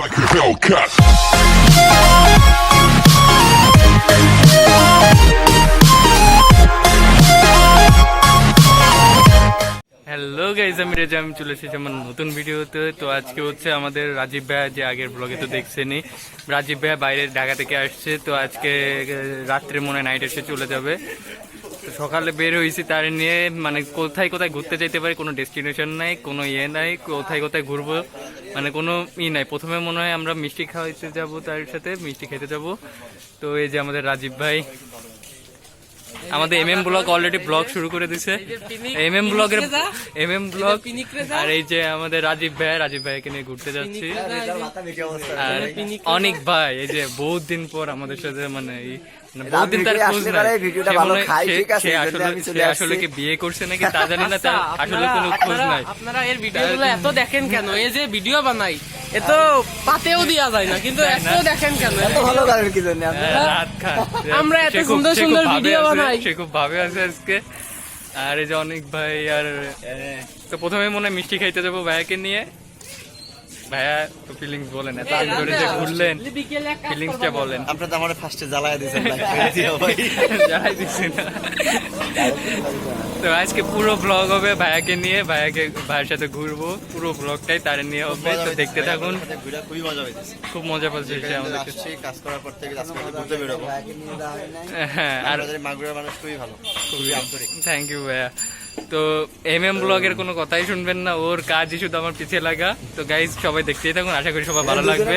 like a. Hello guys আমি রেজা আমি চলে এসেছি আমার নতুন ভিডিওতে। তো আজকে হচ্ছে আমাদের রাজীব ভাইয়া যে আগের ব্লগে তো দেখছেনই। রাজীব ভাইয়া বাইরে ঢাকা থেকে আসছে। তো আজকে রাত্রে মনে নাইট এসে চলে যাবে। সকালে বের হয়েছি তার নিয়ে মানে কোথায় কোথায় ঘুরতে যেতে পারি কোনো ডেস্টিনেশন নাই কোনো ইয়ে নাই কোথায় কোথায় ঘুরবো মানে কোনো ই নাই। প্রথমে মনে হয় আমরা মিষ্টি খাওয়াইতে যাব তার সাথে মিষ্টি খেতে যাব। তো এই যে আমাদের রাজীব ভাই আমাদের M M blog already blog শুরু করে দিছে। এম এম ব্লগের এম এম ব্লগ আর এই যে আমাদের রাজীব ভাই রাজীব ভাইকে নিয়ে ঘুরতে যাচ্ছি। আর অনেক ভাই এই যে বহুত দিন পর আমাদের সাথে মানে মানে তার খোঁজ নাই। ভিডিওটা ভালো মনে হয় খায়, সে- ঠিক আছে, সে এই জন্য আসলে আমি চলে সে আসছি। আসলে কি বিয়ে করছে নাকি তা জানি না তার আসলে কোনো খোঁজ নাই। আপনারা এর ভিডিওগুলো এত দেখেন কেন? এই যে ভিডিও বানাই এত পাতেও দেওয়া যায় না কিন্তু এত দেখেন কেন? এত ভালো করেন কি জন্য আপনি? হ্যাঁ, খান। আমরা এত সুন্দর সুন্দর ভিডিও বানাই। সে খুব ভাবে আছে আজকে। আর এই যে অনেক ভাই আর তো প্রথমে মনে হয় মিষ্টি খাইতে যাব ভাইয়াকে নিয়ে। ভাইয়া তো ফিলিংস বলেন এত আগে ধরে যে ঘুরলেন কাজ ফিলিংসটা বলেন। আপনারা তো আমার ফার্স্টে জ্বালায় দিয়েছেন ভাই। ছেড়ে দিও ভাই। জানাই দিচ্ছি না তো আজকে পুরো ব্লগ হবে ভাইয়াকে নিয়ে ভাইয়াকে ভাইয়ের সাথে ঘুরবো। পুরো ব্লগটাই তার নিয়ে হবে তো দেখতে থাকুন। খুবই মজা হইতেছে। খুব মজা পাচ্ছে আমাদের কাজ করার পর থেকে আজকে একটু ঘুরতে বেরোবো। হ্যাঁ আর আমাদের মাগুরার মানুষ খুবই ভালো খুবই আন্তরিক। থ্যাংক ইউ ভাইয়া। তো এম এম ব্লগের কোনো কথাই শুনবেন না ওর কাজই শুধু আমার পিছিয়ে লাগা। তো গাইজ সবাই দেখতেই থাকুন আশা করি সবাই ভালো লাগবে।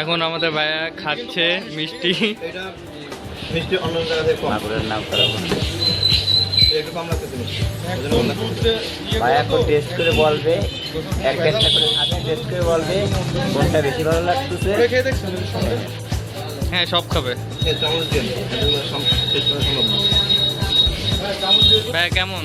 এখন আমাদের ভাইয়া খাচ্ছে মিষ্টি। মিষ্টি অন্য মাগুরের নাম ভাইয়া এখন টেস্ট করে বলবে। এক একটা করে খাবে টেস্ট করে বলবে। কোনটা বেশি ভালো লাগতেছে। হ্যাঁ সব খাবে। না। ভাইয়া কেমন?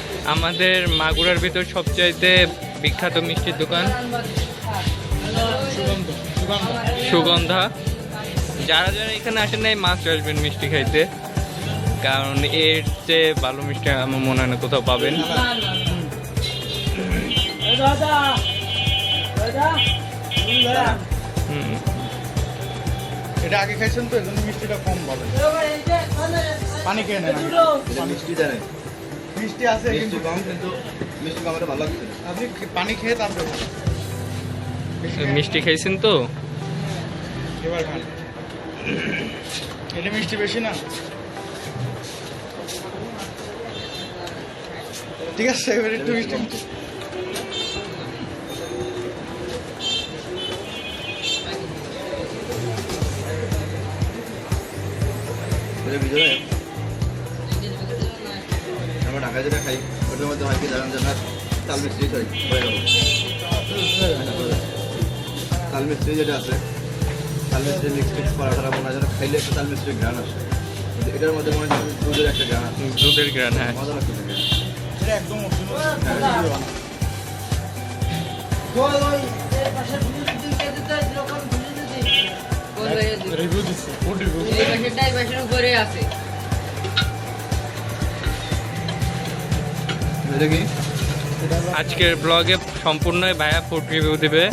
আমাদের মাগুরার ভিতর সবচাইতে বিখ্যাত মিষ্টির দোকান? সুগন্ধা। যারা যারা এখানে আসেন নাই মাছ আসবেন মিষ্টি খাইতে। কারণ এর চেয়ে ভালো মিষ্টি আমার মনে হয় না কোথাও পাবেন। এটা আগে খাইছেন তো মিষ্টিটা কম পাবেন। পানি খেয়ে নেন। মিষ্টি আছে মিষ্টি কিন্তু কম কিন্তু মিষ্টি কম ভালো লাগছে। আপনি পানি খেয়ে তারপরে। মিষ্টি খাইছেন তো? এবার খান। এটা মিষ্টি বেশি না। ঠিক আছে এবার একটু মিষ্টি ঢাকায় যেটা খাই ওটার মধ্যে হয় কি জানেন যে তাল মিষ্টি সরি তাল মিষ্টি যেটা আছে তাল মিষ্টি মিক্স মিক্স করাটা মনে হয় যেন খাইলে একটা তাল মিষ্টির ঘ্রাণ আসে। এটার মধ্যে মনে হয় দুধের একটা ঘ্রাণ আছে দুধের গ্রান হ্যাঁ। মজা লাগছে দেখে। এটা একদম রিভিউ দিচ্ছি। ফুড রিভিউ এটা কি? আজকের ব্লগে সম্পূর্ণ ভাইয়া ফুড রিভিউ দেবে।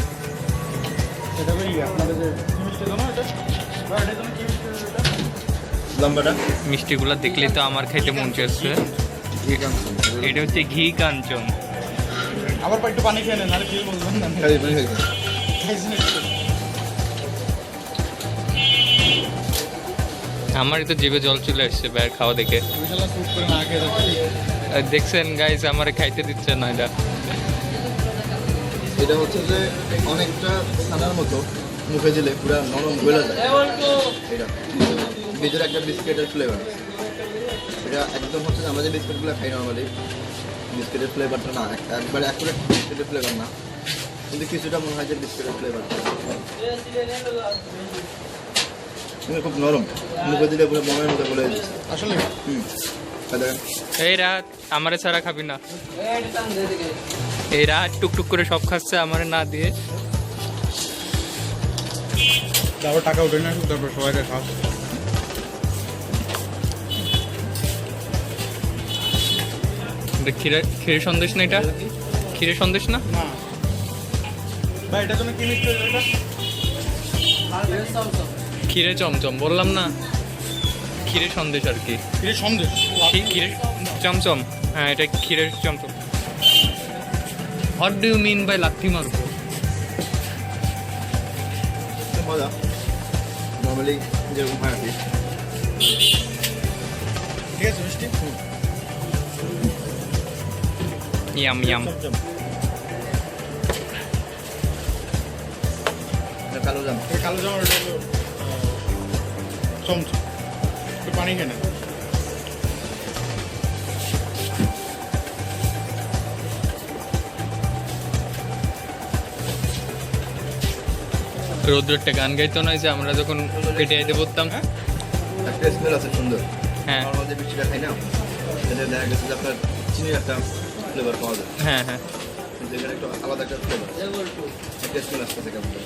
মিষ্টিগুলো দেখলেই তো আমার খাইতে মন চাচ্ছে এটা হচ্ছে ঘি কাঞ্চন। আবার একটু পানি খেয়ে নেন নাহলে কি বলবেন না। খাই পানি খাই খাইছি না একটু। আমারই তো জিভে জল চলে আসছে ভাইয়ের খাওয়া দেখে। দেখছেন গাইজ আমার খাইতে দিচ্ছে না এটা। এটা হচ্ছে যে অনেকটা ছানার মতো মুখে দিলে পুরো নরম গলে যায়। এটা ভিতরে একটা বিস্কিটের ফ্লেভার এটা একদম হচ্ছে যে আমরা যে বিস্কিটগুলো খাই নর্মালি বিস্কিটের ফ্লেভারটা না এক- একবারে একবারে বিস্কিটের ফ্লেভার না। কিন্তু কিছুটা মনে হয় যে বিস্কিটের ফ্লেভার খুব নরম মুখে দিলে পুরো মনের মতো গলে যাচ্ছে আসলে হুম। এই রাত আমারে ছাড়া খাবি না। এই রাত টুকটুক করে সব খাচ্ছে আমারে না দিয়ে। তারপর টাকা উঠে না তারপর সবাইকে খাও ক্ষীরে ক্ষীরের সন্দেশ না এটা? ক্ষীরের সন্দেশ না? ভাই কি ক্ষীরে চমচম বললাম না। ক্ষীরের সন্দেশ আর কি। এটা সন্দেশ? ক্ষীরের চমচম হ্যাঁ এটা ক্ষীরের chamcham. What do you mean by লাথি মারবো মজা। নর্মালি যেরকম হয় আর ঠিক আছে মিষ্টি? ইয়াম ইয়াম চমচম। এটা কালো জাম। কালো আহ, চমচম। পানি খেয়ে রৌদ্র একটা গান গাইতো না যে আমরা যখন পেটে আইতে পড়তাম স্মেল আছে সুন্দর। হ্যাঁ। খাই না। এটা দেখা গেছে যে আপনার চিনির একটা ফ্লেভার পাওয়া যায়। হ্যাঁ হ্যাঁ। কিন্তু এখানে একটু আলাদা একটা ফ্লেভার একটা স্মেল আসতেছে কেমন করে।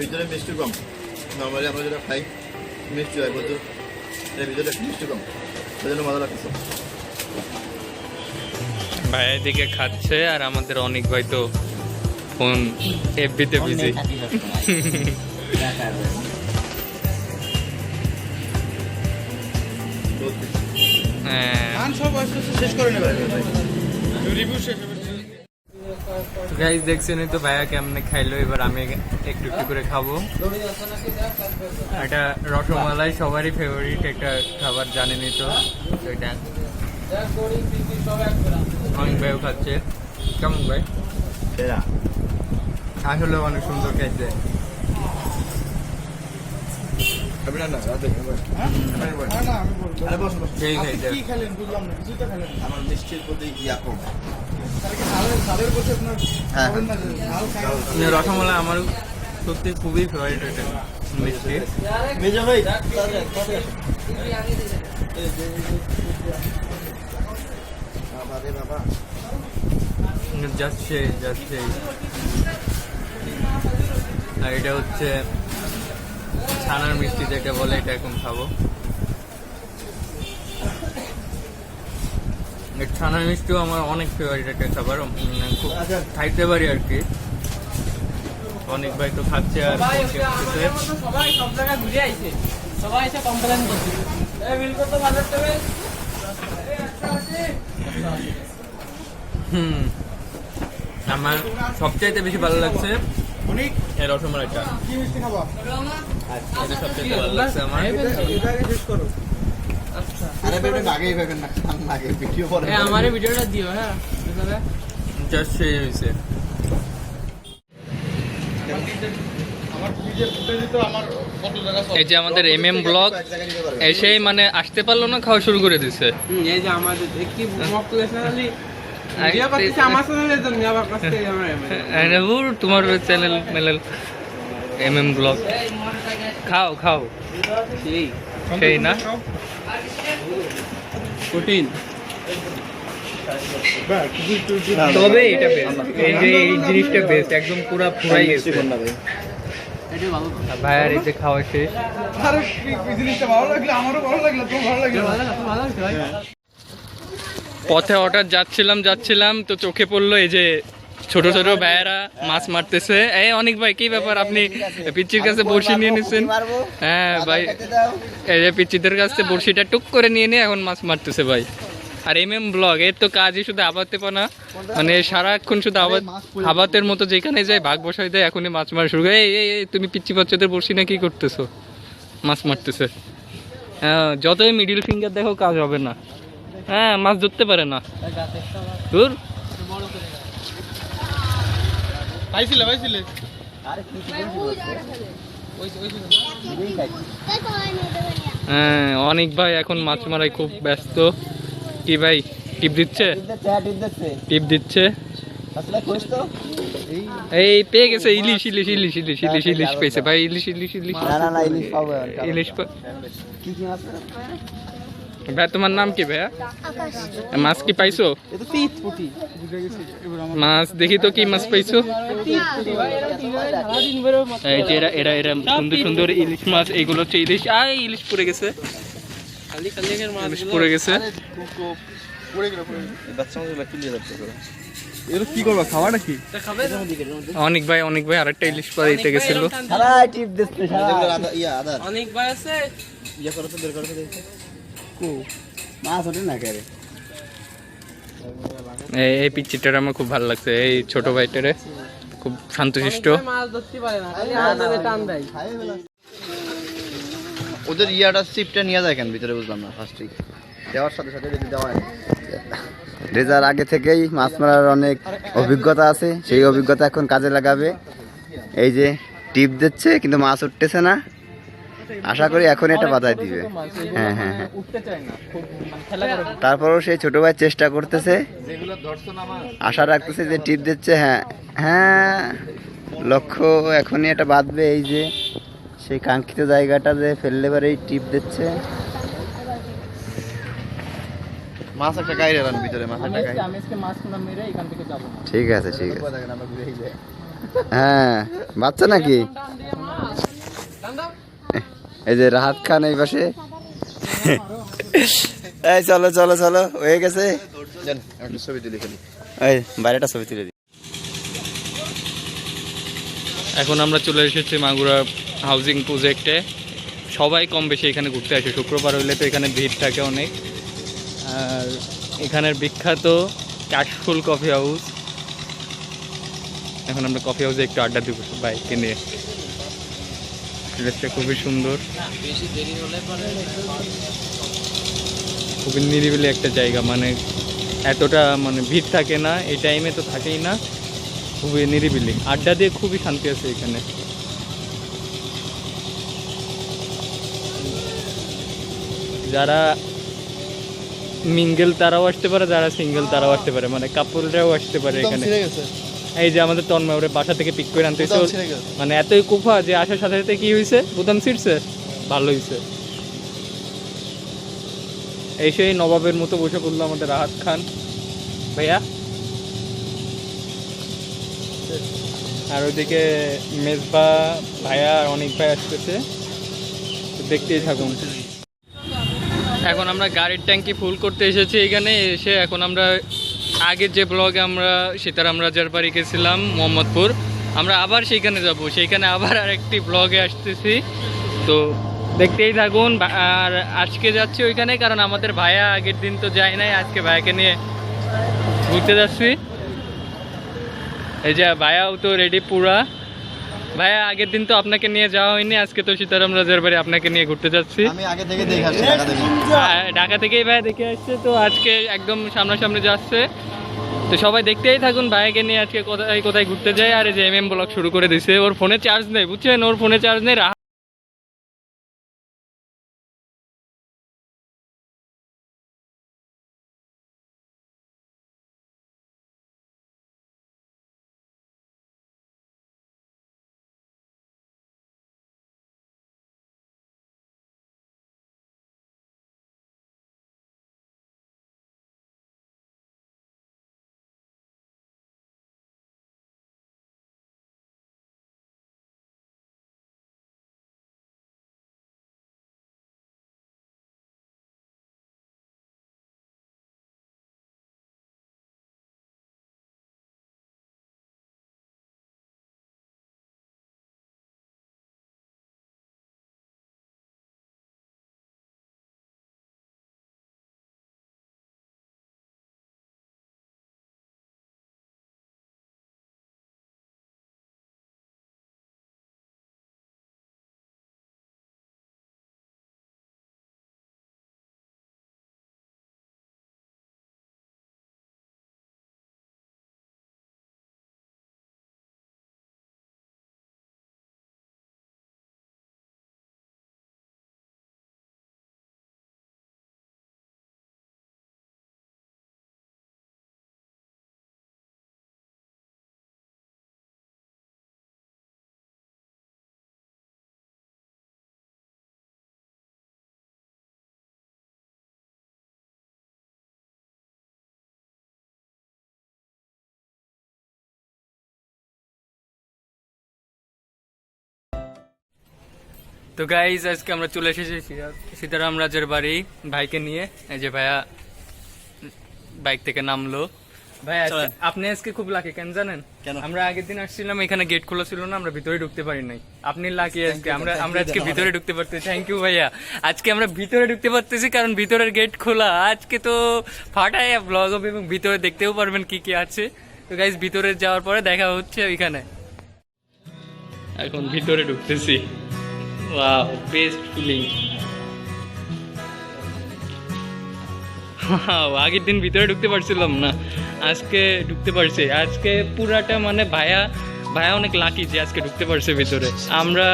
ভিতরে মিষ্টি কম। নর্মালি আমরা যেটা খাই মিষ্টি হয় কিন্তু এটার ভিতরে মিষ্টি কম। সেই জন্য মজা লাগতেছে। ভাই এদিকে খাচ্ছে আর আমাদের অনেক ভাই তো ফোন এফবিতে বিজি হ্যাঁ। সব আস্তে আস্তে শেষ করে নেবেন রিভিউ শেষ হবে। গাইজ দেখছেন তো ভাইয়া কেমনে খাইলো? এবার আমি একটু একটু করে খাব। এটা রসমালাই সবারই ফেভারিট একটা খাবার জানেনই তো। তো এটা অনেক ভাইও খাচ্ছে। কেমন ভাই? আসলে অনেক সুন্দর খাইছে আমার মিষ্টির প্রতি ইয়া কম। হ্যাঁ। রসমালাই আমার সত্যি খুবই ফেভারিট এটা মিষ্টি। মেজা ভাই জাস্ট সেই আর এটা হচ্ছে ছানার মিষ্টি যেটা বলে এটা এখন খাব। ছানার মিষ্টিও আমার অনেক ফেভারিট একটা খাবার। খুব। খাইতে পারি আর কি। অনেক ভাই তো খাচ্ছে আর সবাই খেতেছে। আমাদের সব জায়গায় ঘুরে আইছে। সবাই এসে কমপ্লেন করছে। এই বিল কত ভালো হবে হুম। আমার সবচাইতে বেশি ভালো লাগছে অনেক। এই রসমালাইটা। কি মিষ্টি খাব? এটা সবচাইতে ভালো লাগছে আমার এটা আগে শেষ করো আরে বেটা আগেই ভাবেন না আগে ভিডিও পরে এই আমারে ভিডিওটা দিও হ্যাঁ বুঝলে জাস্ট সেই যে আমাদের এম এম ব্লগ এসেই মানে আসতে পারল না খাওয়া শুরু করে দিছে এই যে আমাদের একটি মোটিভেশনালি ভিডিও আমার হুর, তোমার চ্যানেল মেলেল এম এম ব্লগ খাও খাও। সেই। না? প্রোটিন তবে এটা বেস্ট এই যে এই জিনিসটা বেস্ট একদম পুরা ফুরাই গেছে? ভাইয়ার এই যে খাওয়া শেষ। আরে এই- এই জিনিসটা ভালো লাগলে আমারও ভালো লাগল তোর ভালো লাগল। পথে হঠাৎ যাচ্ছিলাম যাচ্ছিলাম তো চোখে পড়ল এই যে ছোট ছোট ভাইয়েরা মাছ মারতেছে। এই অনেক ভাই কি ব্যাপার? আপনি পিচ্চির কাছে বড়শি নিয়ে নিচ্ছেন হ্যাঁ ভাই। এই যে পিচ্চিদের কাছে বড়শিটা টুক করে নিয়ে নিয়ে এখন মাছ মারতেছে ভাই। আর এম এম ব্লগ এর তো কাজই শুধু আবাতে পানা মানে সারাক্ষণ শুধু আবাদ আবাতের মতো যেখানে যায় ভাগ বসাই দেয় এখনই মাছ মারা শুরু করে এই তুমি পিচ্চি বাচ্চাদের বড়শি না কি করতেছো? মাছ মারতেছে। হ্যাঁ যতই মিডিল ফিঙ্গার দেখো কাজ হবে না। হ্যাঁ মাছ ধরতে পারে না। দূর পাইছিলে পাইছিলে? হ্যাঁ অনেক ভাই এখন মাছ মারায় খুব ব্যস্ত। কি ভাই টিপ দিচ্ছে? টিপ দিচ্ছে? এই পেয়ে গেছে ইলিশ ইলিশ ইলিশ ইলিশ ইলিশ ইলিশ পেয়েছে। ভাই ইলিশ ইলিশ ইলিশ। না না না ইলিশ ইলিশ কি কি মাছ? ভাই তোমার নাম কি ভাইয়া? মাছ কি পাইছো? মাছ দেখি তো কি মাছ পাইছো। এরা এরা এরা সুন্দর সুন্দর ইলিশ মাছ এগুলো হচ্ছে ইলিশ। আয় ইলিশ পড়ে গেছে। ইলিশ পড়ে গেছে। কি করবা খাওয়া অনেক ভাই অনেক ভাই আরেকটা ইলিশ পা দিতে গেছিল। ইয়া অনেক ভাই আছে। ইয়া করো তো বের করো তো দেখি মাছ ওঠে না কে এই এই পিচ্চিটার আমার খুব ভালো লাগছে এই ছোট ভাইটারে খুব শান্তশিষ্ট। মাছ ধরতে পারে না খালি টান দেয়। ওদের ইয়াটা সিপটা নিয়ে যায় কেন ভিতরে বুঝলাম না ফার্স্টেই দেওয়ার সাথে সাথে যদি দেওয়া হয়। রেজার আগে থেকেই মাছ মারার অনেক অভিজ্ঞতা আছে সেই অভিজ্ঞতা এখন কাজে লাগাবে। এই যে টিপ দিচ্ছে কিন্তু মাছ উঠতেছে না। আশা করি এখন এটা বাধায় দিবে। হ্যাঁ হ্যাঁ হ্যাঁ। উঠতে চায় না খুব খেলা করে। তারপরেও সেই ছোট ভাই চেষ্টা করতেছে। আশা রাখতেছে যে টিপ দিচ্ছে হ্যাঁ হ্যাঁ লক্ষ্য এখনই এটা বাঁধবে এই যে সেই কাঙ্ক্ষিত জায়গাটা যে ফেললে পরেই টিপ দিচ্ছে। মাছ একটা গাইরে রান ভিতরে মাছ একটা গাইরে আমি আজকে মাছ না মেরে এখান থেকে যাব ঠিক আছে ঠিক আছে। হ্যাঁ বাচ্চা নাকি? এই যে রাহাত খান এই পাশে। এই চলো চলো চলো হয়ে গেছে। ছবি তুলে ফেলি এই বাইরেটা ছবি তুলে দিই। এখন আমরা চলে এসেছি মাগুরা হাউজিং প্রজেক্টে সবাই কম বেশি এখানে ঘুরতে আসে শুক্রবার হইলে তো এখানে ভিড় থাকে অনেক। আর এখানের বিখ্যাত কাশফুল কফি হাউস এখন আমরা কফি হাউসে একটু আড্ডা দিব বাইককে নিয়ে। প্লেসটা খুবই সুন্দর। খুবই নিরিবিলি একটা জায়গা মানে এতটা মানে ভিড় থাকে না এই টাইমে তো থাকেই না। খুবই নিরিবিলি। আড্ডা দিয়ে খুবই শান্তি আছে এখানে। যারা মিঙ্গেল তারাও আসতে পারে যারা সিঙ্গেল তারাও আসতে পারে। মানে কাপড়রাও আসতে পারে এখানে। এই যে আমাদের তন্ময় ওরে বাসা থেকে পিক করে আনতে হয়েছে। মানে এতই কুফা যে আসার সাথে সাথে কি হয়েছে? বুদাম ছিটছে ভালো হয়েছে। এই সেই নবাবের মতো বসে পড়ল আমাদের রাহাত খান। ভাইয়া? আর ওইদিকে মেজবা ভাইয়া অনেক ভাই আসতেছে। দেখতেই থাকুন। এখন আমরা গাড়ির ট্যাঙ্কি ফুল করতে এসেছি এখানে। এসে এখন আমরা আগের যে ব্লগে আমরা সীতারাম রাজার বাড়ি গেছিলাম, মোহাম্মদপুর। আমরা আবার সেইখানে যাব, সেইখানে আবার আরেকটি ব্লগে আসতেছি। তো দেখতেই থাকুন আর আজকে যাচ্ছি ওইখানে, কারণ আমাদের ভাইয়া আগের দিন তো যায় নাই, আজকে ভাইয়াকে নিয়ে ঘুরতে যাচ্ছি। এই যে ভাইয়াও তো রেডি পুরা। ভাইয়া আগের দিন তো আপনাকে নিয়ে যাওয়া হয়নি আজকে তো সীতারাম রাজার বাড়ি আপনাকে নিয়ে ঘুরতে যাচ্ছি। আমি আগে থেকে দেখে আসছি ঢাকা থেকে। ঢাকা থেকেই ভাই দেখে আসছে তো আজকে একদম সামনাসামনি যাচ্ছে। তো সবাই দেখতেই থাকুন ভাইকে নিয়ে আজকে কোথায় কোথায় ঘুরতে যায় আর এই যে এম এম ব্লক শুরু করে দিছে ওর ফোনে চার্জ নেই বুঝছেন? ওর ফোনে চার্জ নেই তো গাইজ আজকে আমরা চলে এসেছি সীতা- সীতারাম রাজের বাড়ি ভাইকে নিয়ে। এই যে ভাইয়া বাইক থেকে নামলো। ভাই আপনি আজকে খুব লাকি কেন জানেন? আমরা আগের দিন আসছিলাম এখানে গেট খোলা ছিল না আমরা ভিতরে ঢুকতে পারি নাই। আপনি লাকি আজকে আমরা আমরা আজকে ভিতরে ঢুকতে পারতেছি। থ্যাংক ইউ ভাইয়া। আজকে আমরা ভিতরে ঢুকতে পারতেছি কারণ ভিতরের গেট খোলা। আজকে তো ফাটায় ব্লগ হবে এবং ভিতরে দেখতেও পারবেন কি কি আছে। তো গাইজ ভিতরে যাওয়ার পরে দেখা হচ্ছে ওইখানে। এখন ভিতরে ঢুকতেছি। ওয়াও বেস্ট ফিলিং আগের দিন ভিতরে ঢুকতে পারছিলাম না। আজকে ঢুকতে পারছি। আজকে পুরাটা মানে ভায়া ভায়া অনেক লাকি যে আজকে ঢুকতে পারছে ভিতরে। আমরা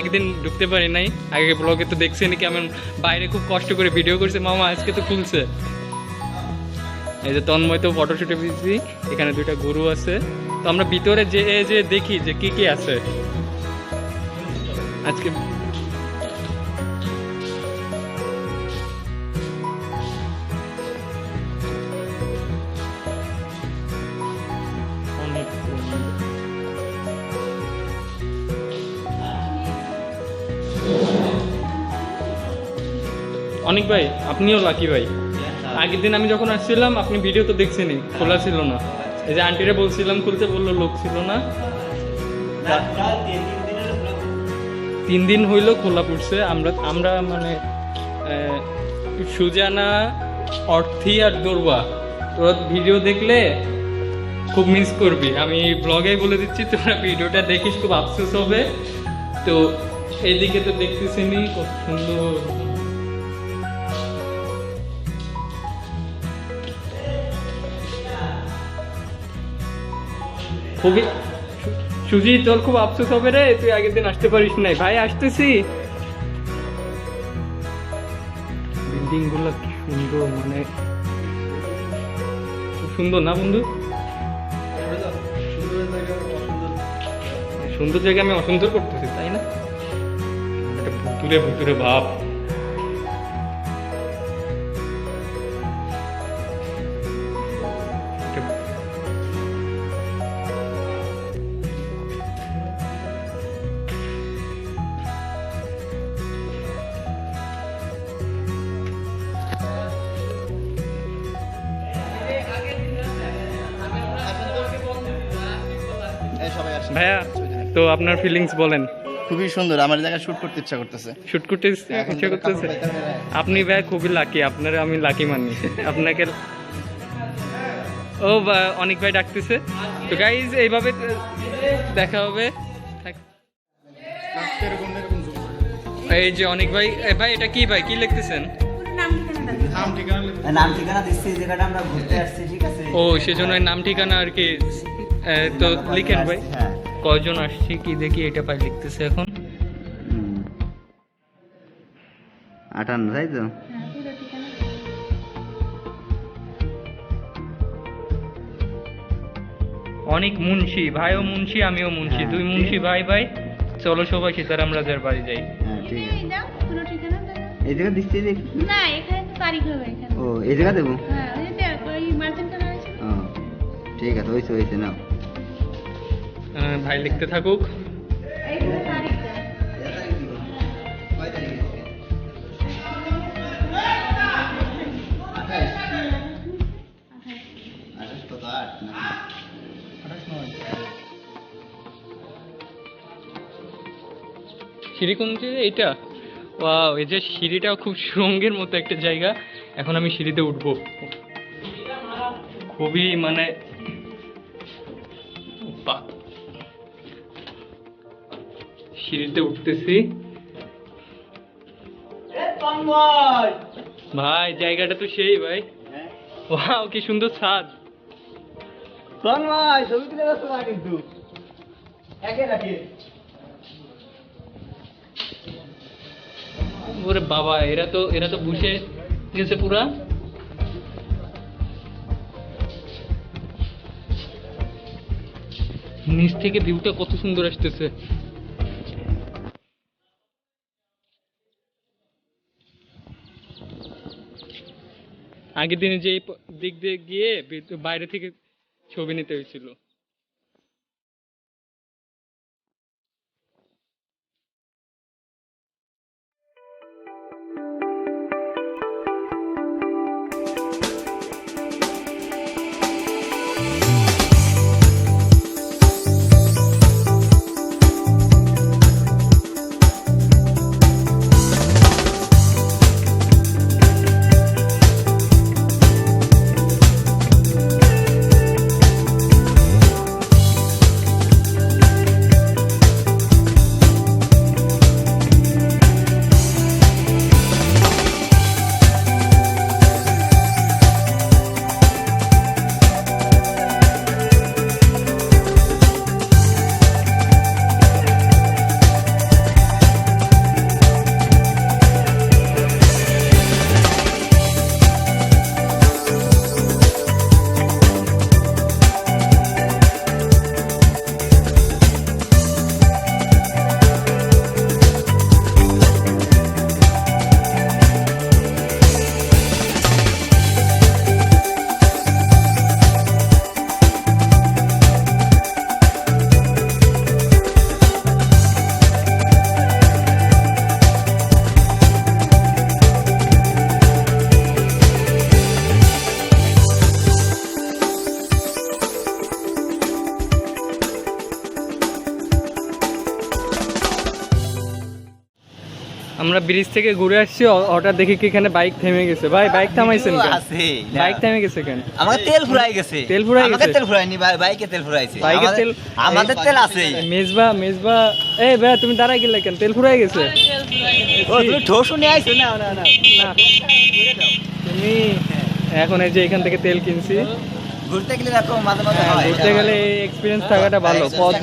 একদিন ঢুকতে পারি নাই। আগে ব্লগে তো দেখছেন কেমন বাইরে খুব কষ্ট করে ভিডিও করছে। মামা আজকে তো খুলছে। এই যে তন্ময় তো ফটোশুটে বিজি এখানে দুইটা গরু আছে। তো আমরা ভিতরে যে যে দেখি যে কি কি আছে। আজকে অনেক ভাই, আপনিও লাকি ভাই। আগের দিন আমি যখন আসছিলাম, আপনি ভিডিও তো দেখছেনি খোলা ছিল না। এই যে আন্টিরে বলছিলাম, খুলতে বলল, লোক ছিল না। তিন দিন হইল খোলা পড়ছে। আমরা আমরা মানে সুজানা, অর্থি আর দৌড়বা তোরা ভিডিও দেখলে খুব মিস করবি। আমি ব্লগে বলে দিচ্ছি, তোরা ভিডিওটা দেখিস, খুব আফসোস হবে। তো এইদিকে তো দেখতেছিনি কত সুন্দর। খুবই সুজি, তোর খুব আফসোস হবে রে, তুই আগের দিন আসতে পারিস নাই। ভাই, আসতেছি। বিল্ডিংগুলো কি সুন্দর মানে খুব সুন্দর না বন্ধু? সুন্দর জায়গায় আমি অসুন্দর করতেছি, তাই না? ভুতুরে ভুতুরে ভাব। আপনার ফিলিংস বলেন। খুবই সুন্দর আমার এই জায়গায় শুট করতে ইচ্ছা করতেছে। শুট করতে ইচ্ছা করতেছে? আপনি ভাই খুবই লাকি আপনার আমি লাকি মানি। আপনাকে ও অনেক ভাই ডাকতেছে। তো গাইজ এইভাবে দেখা হবে। এই যে অনেক ভাই ভাই এটা কি ভাই? কি লিখতেছেন? নাম ঠিকানা লিখে। নাম ঠিকানা দিচ্ছি জায়গাটা আমরা ঘুরতে আসছি ঠিক আছে? ও সেজন্য নাম ঠিকানা আর কি তো লিখেন ভাই। হ্যাঁ। কয়জন আসছে কি দেখি এটা পাই লিখতেছে এখন। আটান্ন তাই তো? অনেক মুন্সি ভাইও মুন্সি আমিও মুন্সি। হ্যাঁ। দুই মুন্সি ভাই ভাই চলো সবাই সীতারাম রাজার বাড়ি যাই। হ্যাঁ ঠিক আছে। এই জায়গা দিচ্ছি যে না এখানে তো তারিখ হবে এখানে। ও এই জায়গা দেবো? হ্যাঁ ওই মার্জিন ঠিক আছে হয়েছে হয়েছে নাও। ভাই লিখতে থাকুক। সিঁড়ি কোন এইটা? ওয়াও, এই যে সিঁড়িটা খুব সুরঙ্গের মতো একটা জায়গা। এখন আমি সিঁড়িতে উঠবো। খুবই মানে সিঁড়িতে উঠতেছি। ভাই জায়গাটা তো সেই ভাই। ওয়াও কি সুন্দর ছাদ। ভাই ছবি তুলে ব্যস্ত না কিন্তু। একে রাখি ওরে বাবা এরা তো এরা তো বুঝে গেছে পুরা। নিচ থেকে ভিউটা কত সুন্দর আসতেছে। আগের দিনে যে দিক দিয়ে গিয়ে বাইরে থেকে ছবি নিতে হয়েছিল। আমরা ব্রিজ থেকে ঘুরে আসছি হঠাৎ দেখি কি এখানে বাইক থেমে গেছে। ভাই বাইক থামাইছেন বাইক থেমে গেছে কেন? আমাকে তেল ফুরাই গেছে। তেল ফুরাই গেছে? তেল ফুরাইনি ভাই বাইকে তেল ফুরাইছে। বাইকে তেল- আমাদের তেল আছে। মেজবা মেজবা এই ভাই তুমি দাঁড়াই গেলে কেন? তেল ফুরাই গেছে। ও তুমি ঠোস নিয়ে আইছো? না না না না। তুমি এখন এই যে এখান থেকে তেল কিনছি। ঘুরতে গেলে এরকম মাঝে মাঝে হ্যাঁ, হয় ঘুরতে গেলে এক্সপিরিয়েন্স থাকাটা ভালো। হ্যাঁ, পথ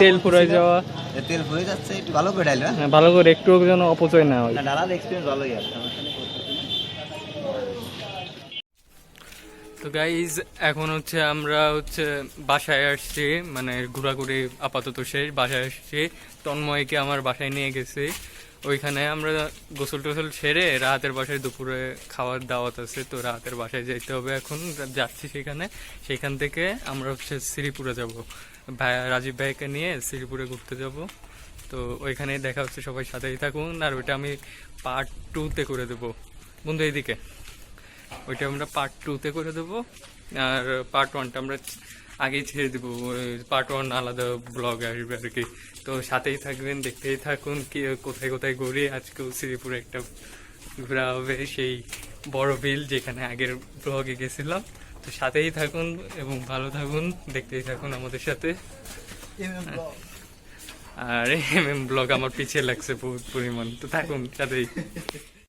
তেল যাওয়া। তেল ফুরে যাচ্ছে একটু ভালো করে ডাইল হ্যাঁ, ভালো করে একটু যেন অপচয় না হয়। না ডালার এক্সপিরিয়েন্স ভালোই আছে তো গাইজ এখন হচ্ছে আমরা হচ্ছে বাসায় আসছি মানে ঘোরাঘুরি আপাতত শেষ বাসায় আসছি। তন্ময়কে আমার বাসায় নিয়ে গেছি। ওইখানে আমরা গোসল টোসল সেরে রাতের বাসায় দুপুরে খাওয়ার দাওয়াত আছে, তো রাতের বাসায় যেতে হবে এখন। যাচ্ছি সেখানে। সেখান থেকে আমরা হচ্ছে শ্রীপুরে যাব। ভাই, রাজীব ভাইকে নিয়ে শ্রীপুরে ঘুরতে যাব। তো ওইখানে দেখা হচ্ছে সবাই সাথেই থাকুন। আর ওইটা আমি পার্ট টুতে করে দেবো। বন্ধু, এইদিকে। ওইটা আমরা পার্ট টুতে করে দেবো। আর পার্ট ওয়ানটা আমরা আগেই ছেড়ে দেবো পার্ট ওয়ান আলাদা ব্লগ আসবে আর কি। তো সাথেই থাকবেন দেখতেই থাকুন কি কোথায় কোথায় ঘুরি। আজকেও শ্রীপুরে একটা ঘোরা হবে সেই বড় বিল যেখানে আগের ব্লগে গেছিলাম। তো সাথেই থাকুন এবং ভালো থাকুন দেখতেই থাকুন আমাদের সাথে। আর এম এম ব্লগ আমার পিছিয়ে লাগছে বহুত পরিমাণ। তো থাকুন সাথেই।